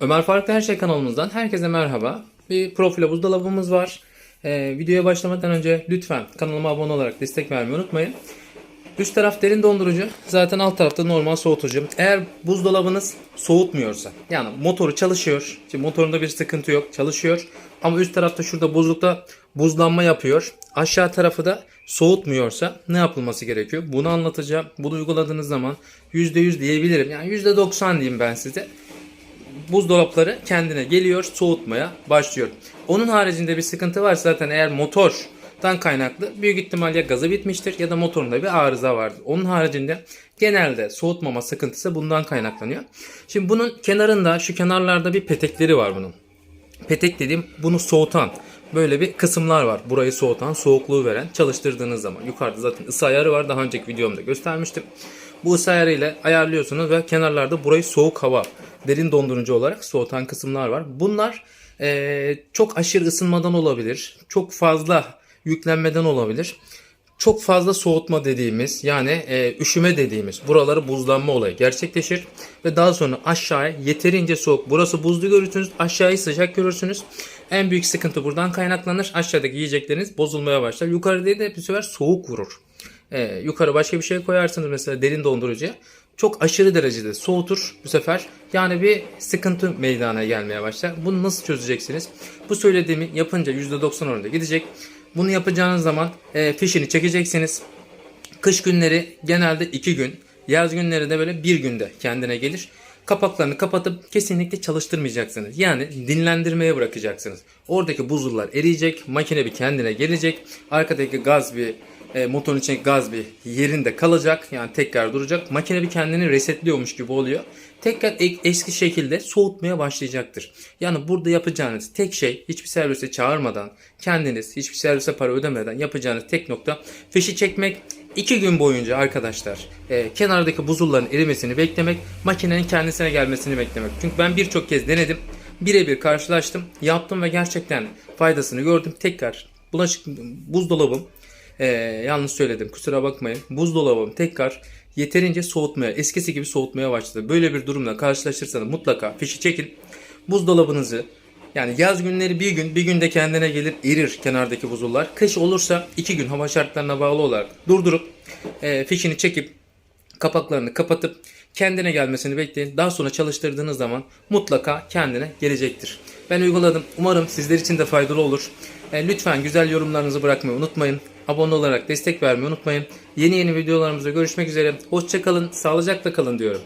Ömer Farklı Her Şey kanalımızdan herkese merhaba. Bir profile buzdolabımız var. Ee, videoya başlamadan önce lütfen kanalıma abone olarak destek vermeyi unutmayın. Üst taraf derin dondurucu. Zaten alt tarafta normal soğutucu. Eğer buzdolabınız soğutmuyorsa yani motoru çalışıyor. Şimdi motorunda bir sıkıntı yok. Çalışıyor. Ama üst tarafta şurada buzlukta buzlanma yapıyor. Aşağı tarafı da soğutmuyorsa ne yapılması gerekiyor? Bunu anlatacağım. Bunu uyguladığınız zaman %100 diyebilirim. Yani %90 diyeyim ben size buzdolapları kendine geliyor, soğutmaya başlıyor. Onun haricinde bir sıkıntı var zaten eğer motordan kaynaklı büyük ihtimal ya gazı bitmiştir ya da motorunda bir arıza vardır. Onun haricinde genelde soğutmama sıkıntısı bundan kaynaklanıyor. Şimdi bunun kenarında şu kenarlarda bir petekleri var bunun. Petek dediğim bunu soğutan böyle bir kısımlar var. Burayı soğutan, soğukluğu veren çalıştırdığınız zaman. Yukarıda zaten ısı ayarı var. Daha önceki videomda göstermiştim. Bu ısı ayarı ayarlıyorsunuz ve kenarlarda burayı soğuk hava, derin dondurucu olarak soğutan kısımlar var. Bunlar eee, çok aşırı ısınmadan olabilir. Çok fazla yüklenmeden olabilir. Çok fazla soğutma dediğimiz yani e, üşüme dediğimiz buraları buzlanma olayı gerçekleşir ve daha sonra aşağıya yeterince soğuk burası buzlu görürsünüz aşağıyı sıcak görürsünüz. En büyük sıkıntı buradan kaynaklanır. Aşağıdaki yiyecekleriniz bozulmaya başlar. Yukarı değil de bir sefer soğuk vurur. E, yukarı başka bir şey koyarsınız mesela derin dondurucuya. Çok aşırı derecede soğutur bu sefer. Yani bir sıkıntı meydana gelmeye başlar. Bunu nasıl çözeceksiniz? Bu söylediğimi yapınca %90 oranında gidecek. Bunu yapacağınız zaman e, fişini çekeceksiniz. Kış günleri genelde 2 gün, yaz günleri de böyle bir günde kendine gelir. Kapaklarını kapatıp kesinlikle çalıştırmayacaksınız. Yani dinlendirmeye bırakacaksınız. Oradaki buzullar eriyecek, makine bir kendine gelecek. Arkadaki gaz bir e, motorun içindeki gaz bir yerinde kalacak. Yani tekrar duracak. Makine bir kendini resetliyormuş gibi oluyor. Tekrar eski şekilde soğutmaya başlayacaktır. Yani burada yapacağınız tek şey hiçbir servise çağırmadan kendiniz hiçbir servise para ödemeden yapacağınız tek nokta fişi çekmek 2 gün boyunca arkadaşlar e, kenardaki buzulların erimesini beklemek, makinenin kendisine gelmesini beklemek. Çünkü ben birçok kez denedim. Birebir karşılaştım, yaptım ve gerçekten faydasını gördüm. Tekrar bulaşık buzdolabım ee, yanlış söyledim kusura bakmayın. Buzdolabım tekrar yeterince soğutmaya, eskisi gibi soğutmaya başladı. Böyle bir durumla karşılaşırsanız mutlaka fişi çekin. Buzdolabınızı yani yaz günleri bir gün, bir günde kendine gelir erir kenardaki buzullar. Kış olursa iki gün hava şartlarına bağlı olarak durdurup e, fişini çekip kapaklarını kapatıp kendine gelmesini bekleyin. Daha sonra çalıştırdığınız zaman mutlaka kendine gelecektir. Ben uyguladım. Umarım sizler için de faydalı olur. E, lütfen güzel yorumlarınızı bırakmayı unutmayın. Abone olarak destek vermeyi unutmayın. Yeni yeni videolarımızda görüşmek üzere. Hoşçakalın, sağlıcakla kalın diyorum.